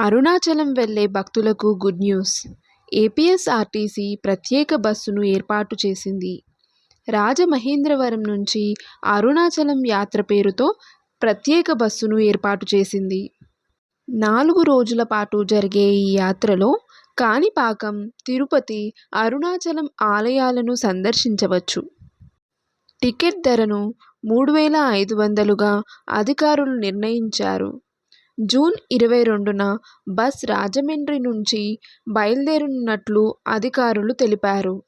అరుణాచలం వెళ్ళే భక్తులకు good news. APSRTC ప్రత్యేక బస్సును ఏర్పాటు చేసింది. రాజమహేంద్రవరం నుంచి అరుణాచలం యాత్ర పేరుతో ప్రత్యేక బస్సును ఏర్పాటు చేసింది. నాలుగు రోజుల పాటు జరిగే ఈ యాత్రలో కాణిపాకం తిరుపతి అరుణాచలం ఆలయాలను సందర్శించవచ్చు. టికెట్ ధరను మూడు వేల ఐదు వందలుగా అధికారులు నిర్ణయించారు. జూన్ ఇరవై రెండున బస్ రాజమండ్రి నుంచి బయలుదేరనున్నట్లు అధికారులు తెలిపారు.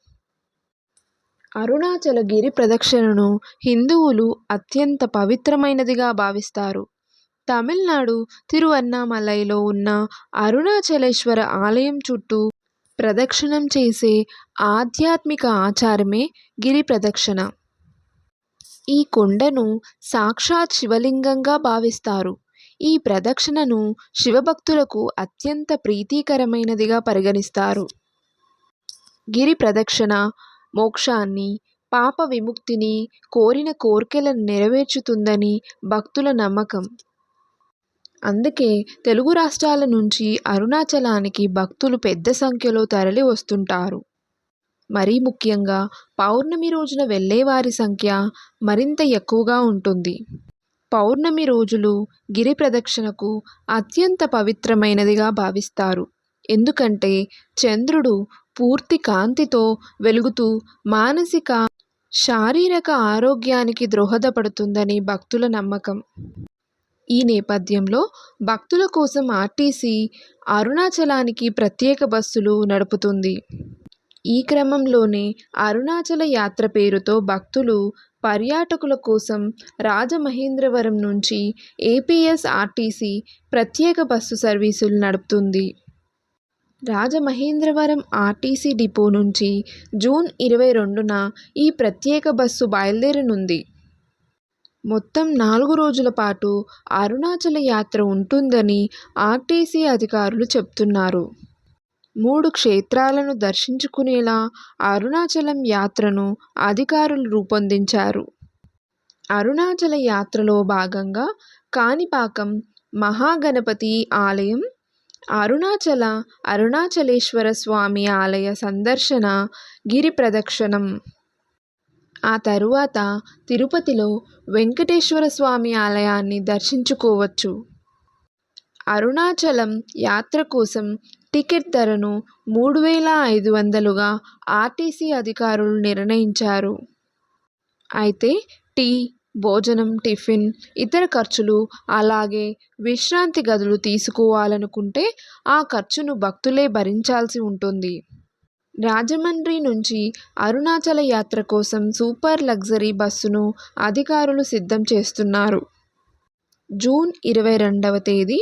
అరుణాచల గిరి ప్రదక్షిణను హిందువులు అత్యంత పవిత్రమైనదిగా భావిస్తారు. తమిళనాడు తిరువన్నామలైలో ఉన్న అరుణాచలేశ్వర ఆలయం చుట్టూ ప్రదక్షిణం చేసే ఆధ్యాత్మిక ఆచారమే గిరి ప్రదక్షిణ. ఈ కొండను సాక్షాత్ శివలింగంగా భావిస్తారు. ఈ ప్రదక్షిణను శివభక్తులకు అత్యంత ప్రీతికరమైనదిగా పరిగణిస్తారు. గిరి ప్రదక్షిణ మోక్షాన్ని పాప విముక్తిని కోరిన కోర్కెలను నెరవేర్చుతుందని భక్తుల నమ్మకం. అందుకే తెలుగు రాష్ట్రాల నుంచి అరుణాచలానికి భక్తులు పెద్ద సంఖ్యలో తరలి వస్తుంటారు. మరీ ముఖ్యంగా పౌర్ణమి రోజున వెళ్ళేవారి సంఖ్య మరింత ఎక్కువగా ఉంటుంది. పౌర్ణమి రోజులు గిరి ప్రదక్షిణకు అత్యంత పవిత్రమైనదిగా భావిస్తారు. ఎందుకంటే చంద్రుడు పూర్తి కాంతితో వెలుగుతూ మానసిక శారీరక ఆరోగ్యానికి దోహదపడుతుందని భక్తుల నమ్మకం. ఈ నేపథ్యంలో భక్తుల కోసం ఆర్టీసీ అరుణాచలానికి ప్రత్యేక బస్సులు నడుపుతుంది. ఈ క్రమంలోనే అరుణాచల యాత్ర పేరుతో భక్తులు పర్యాటకుల కోసం రాజమహేంద్రవరం నుంచి ఏపీఎస్ఆర్టీసీ ప్రత్యేక బస్సు సర్వీసులు నడుపుతుంది. రాజమహేంద్రవరం ఆర్టీసీ డిపో నుంచి జూన్ ఇరవై రెండున ఈ ప్రత్యేక బస్సు బయలుదేరనుంది. మొత్తం నాలుగు రోజుల పాటు అరుణాచల యాత్ర ఉంటుందని ఆర్టీసీ అధికారులు చెప్తున్నారు. మూడు క్షేత్రాలను దర్శించుకునేలా అరుణాచలం యాత్రను అధికారులు రూపొందించారు. అరుణాచల యాత్రలో భాగంగా కాణిపాకం మహాగణపతి ఆలయం అరుణాచల అరుణాచలేశ్వర స్వామి ఆలయ సందర్శన గిరి ప్రదక్షిణం. ఆ తరువాత తిరుపతిలో వెంకటేశ్వర స్వామి ఆలయాన్ని దర్శించుకోవచ్చు. అరుణాచలం యాత్ర కోసం టికెట్ ధరను మూడు వేల ఐదు వందలుగా ఆర్టీసీ అధికారులు నిర్ణయించారు. అయితే టీ భోజనం టిఫిన్ ఇతర ఖర్చులు అలాగే విశ్రాంతి గదులు తీసుకోవాలనుకుంటే ఆ ఖర్చును భక్తులే భరించాల్సి ఉంటుంది. రాజమండ్రి నుంచి అరుణాచల యాత్ర కోసం సూపర్ లగ్జరీ బస్సును అధికారులు సిద్ధం చేస్తున్నారు. జూన్ ఇరవై రెండవ తేదీ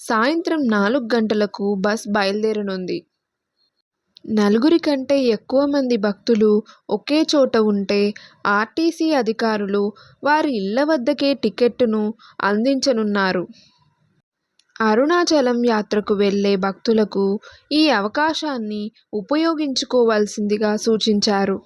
సాయంత్రం నాలుగు గంటలకు బస్ బయలుదేరనుంది. నలుగురి కంటే ఎక్కువ మంది భక్తులు ఒకే చోట ఉంటే ఆర్టీసీ అధికారులు వారి ఇళ్ళ వద్దకే టికెట్టును అందించనున్నారు. అరుణాచలం యాత్రకు వెళ్ళే భక్తులకు ఈ అవకాశాన్ని ఉపయోగించుకోవాల్సిందిగా సూచించారు.